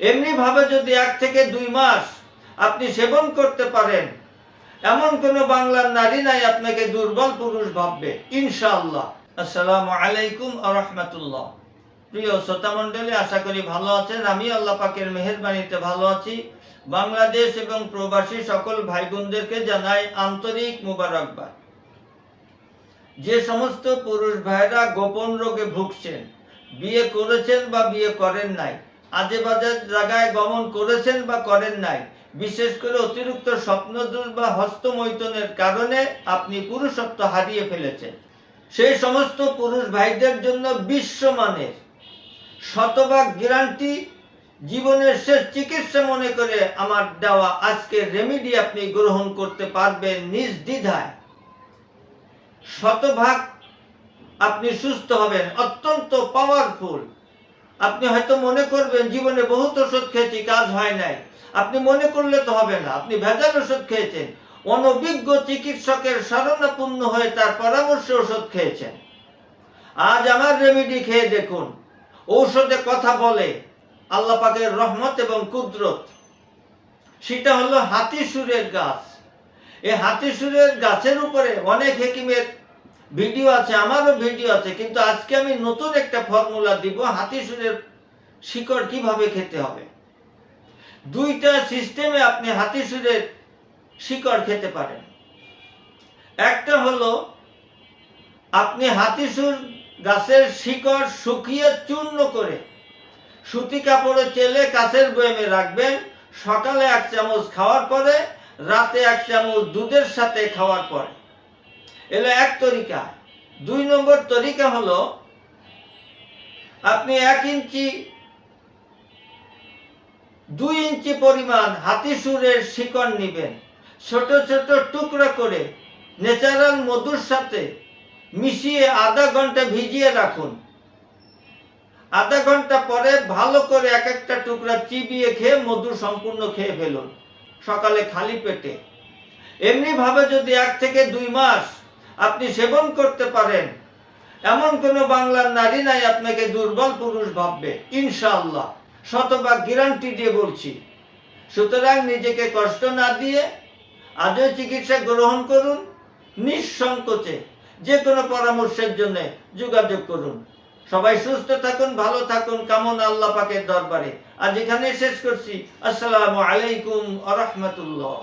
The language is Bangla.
এমনিভাবে যদি এক থেকে দুই মাস আপনি সেবন করতে পারেন, এমন কোনো বাংলার নারী নাই আপনাকে দুর্বল পুরুষ ভাববে, ইনশাআল্লাহ। আসসালামু আলাইকুম আ রহমতুল্লাহ। প্রিয় শ্রোতা মণ্ডলী, আশা করি ভালো আছেন। আমি আল্লাহ পাকের মেহেরবানিতে ভালো আছি। বাংলাদেশ এবং প্রবাসী সকল ভাই বোনদেরকে জানাই আন্তরিক মুবারকবাদ। যে সমস্ত পুরুষ ভাইরা গোপন রোগে ভুগছেন, বিয়ে করেছেন বা বিয়ে করেন নাই আজে বাজে জায়গায় গমন করেছেন বা করেন নাই। বিশেষ করে অতিরিক্ত স্বপ্নদোষ বা হস্তমৈথনের কারণে আপনি পুরুষত্ব হারিয়ে ফেলেছেন। সেই সমস্ত পুরুষ ভাইদের জন্য বিশ্বমানের শতভাগ গ্যারান্টি জীবনের শেষ চিকিৎসা মনে করে আমার দেওয়া আজকে রেমিডি আপনি গ্রহণ করতে পারবেন নিজ দ্বিধায়। শতভাগ আপনি সুস্থ হবেন, অত্যন্ত পাওয়ারফুল আপনি হয়তো মনে করবেন, জীবনে বহুত ওষুধ খেয়েছি, কাজ হয় নাই। আপনি মনে করলে তো হবে না, আপনি ভেজাল ওষুধ খেয়েছেন। অনভিজ্ঞ চিকিৎসকের শরণাপন্ন হয়ে তার পরামর্শে ওষুধ খেয়েছেন। আজ আমার রেমিডি খেয়ে দেখুন। ঔষধে কথা বলে, আল্লাহ পাকের রহমত এবং কুদরত। সেটা হলো হাতি সুরের গাছ। এই হাতি সুরের গাছের উপরে অনেক হেকিমের ভিডিও আছে, আমারও ভিডিও আছে, কিন্তু আজকে আমি নতুন একটা ফর্মুলা দিব হাতি সুরের শিকড় কীভাবে খেতে হবে। দুইটা সিস্টেমে আপনি হাতি সুরের শিকড় খেতে পারেন। একটা হলো, আপনি হাতিসুর গাছের শিকড় শুকিয়ে চূর্ণ করে সুতি কাপড়ে চেলে কাছের বয়েমে রাখবেন, সকালে এক চামচ খাওয়ার পরে, রাতে এক চামচ দুধের সাথে খাওয়ার পরে। এলো এক তরিকা। দুই নম্বর তরিকা হলো, আপনি এক ইঞ্চি, দুই ইঞ্চি পরিমাণ হাতিসুরের শিকড় নেবেন। ছোট ছোট টুকরা করে ন্যাচারাল মধুর সাথে মিশিয়ে আধা ঘণ্টা ভিজিয়ে রাখুন। আধা ঘণ্টা পরে ভালো করে এক একটা টুকরা চিবিয়ে খেয়ে মধু সম্পূর্ণ খেয়ে ফেলুন। সকালে খালি পেটে। এমনিভাবে যদি এক থেকে দুই মাস আপনি সেবন করতে পারেন। এমন কোনো বাংলার নারী নাই আপনাকে দুর্বল পুরুষ ভাববে, ইনশাআল্লাহ। শতভাগ গ্যারান্টি দিয়ে বলছি। সুতরাং নিজেকে কষ্ট না দিয়ে আজও চিকিৎসা গ্রহণ করুন, নিঃসংকোচে যে কোনো পরামর্শের জন্য যোগাযোগ করুন। সবাই সুস্থ থাকুন, ভালো থাকুন, কামন আল্লাহ পাকের দরবারে। আজ এখানে শেষ করছি। আসসালামু আলাইকুম আ রহমতুল্লাহ।